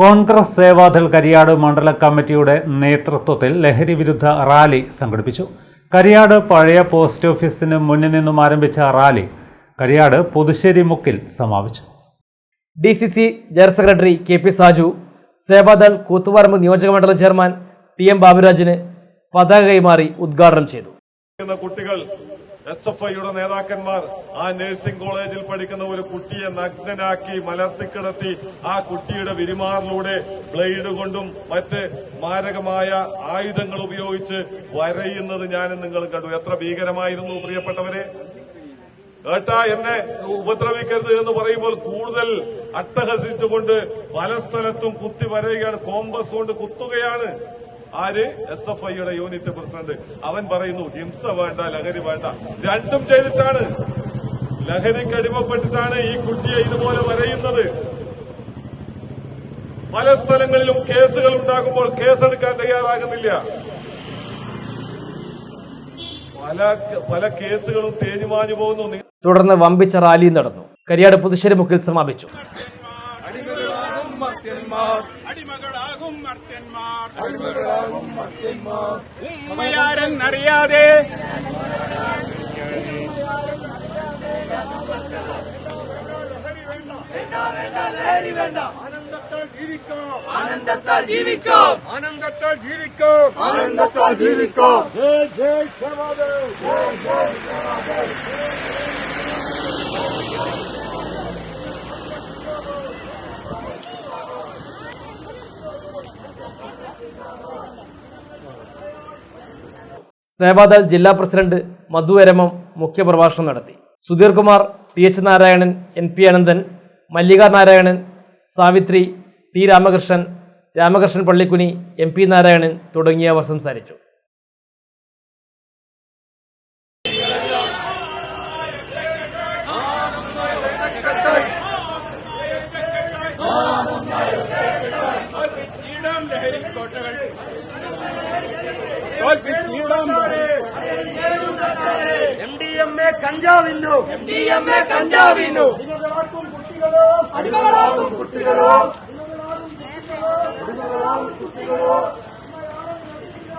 കോൺഗ്രസ് സേവാദൾ കരിയാട് മണ്ഡല കമ്മിറ്റിയുടെ നേതൃത്വത്തിൽ ലഹരി വിരുദ്ധ റാലി സംഘടിപ്പിച്ചു. കരിയാട് പഴയ പോസ്റ്റ് ഓഫീസിന് മുന്നിൽ നിന്നും ആരംഭിച്ച റാലി കരിയാട് പുതുശ്ശേരി മുക്കിൽ സമാപിച്ചു. D C C general secretary K P Saju Sevadal Koothuparamba നിയോജകമണ്ഡലം ചെയർമാൻ ടി എം ബാബുരാജിന് പതാക കൈമാറി ഉദ്ഘാടനം ചെയ്തു. കുട്ടികൾ എസ് എഫ് ഐയുടെ നേതാക്കന്മാർ ആ നഴ്സിംഗ് കോളേജിൽ പഠിക്കുന്ന ഒരു കുട്ടിയെ നഗ്നനാക്കി മലർത്തിക്കിടത്തി ആ കുട്ടിയുടെ വിരിമാറിലൂടെ ബ്ലേഡ് കൊണ്ടും മറ്റ് മാരകമായ ആയുധങ്ങൾ ഉപയോഗിച്ച് വരയുന്നത് ഞാനും നിങ്ങൾ കണ്ടു. എത്ര ഭീകരമായിരുന്നു പ്രിയപ്പെട്ടവരെ. ഏട്ടാ എന്നെ ഉപദ്രവിക്കരുത് എന്ന് പറയുമ്പോൾ കൂടുതൽ അട്ടഹസിച്ചുകൊണ്ട് പല സ്ഥലത്തും കുത്തി വരയുകയാണ്. കോമ്പസ് കൊണ്ട് കുത്തുകയാണ്. ആര്? എസ് എഫ് ഐയുടെ യൂണിറ്റ് പ്രസിഡന്റ്. അവൻ പറയുന്നു ഹിംസ വേണ്ട ലഹരി വേണ്ട. രണ്ടും ചെയ്തിട്ടാണ്. ലഹരിക്ക് അടിമപ്പെട്ടിട്ടാണ് ഈ കുട്ടിയെ ഇതുപോലെ വരയുന്നത്. പല സ്ഥലങ്ങളിലും കേസുകൾ ഉണ്ടാകുമ്പോൾ കേസെടുക്കാൻ തയ്യാറാകുന്നില്ല. പല പല കേസുകളും തേഞ്ഞുമാഞ്ഞു പോകുന്നു. തുടർന്ന് വമ്പിച്ച റാലിയും നടന്നു. കരിയാട് പുതുശ്ശേരി മുക്കിൽ സമാപിച്ചു. അടിമകളാകും மத்தின்மார் உண்மையாரன் அறியாதே. ஆனந்தத்தால் ஜீவிக்கும். ஆனந்தத்தால் ஜீவிக்கும். ஆனந்தத்தால் ஜீவிக்கும். ஜெய் ஜெய் சமாதேவ் ஜெய் ஜெய் சமாதேவ் സേവാദൾ ജില്ലാ പ്രസിഡന്റ് മധു എരമം മുഖ്യപ്രഭാഷണം നടത്തി. Sudheer Kumar H Narayanan N P Ananthan Mallika Narayanan Savithri T Ramakrishnan Ramakrishnan Pallikkuni M P Narayanan തുടങ്ങിയവർ സംസാരിച്ചു. തോൽപ്പിച്ചിടാം ലഹരിക്കോട്ടകൾ തോൽപ്പിച്ചിടാം എം ഡി എം എ കഞ്ചാവിന്നു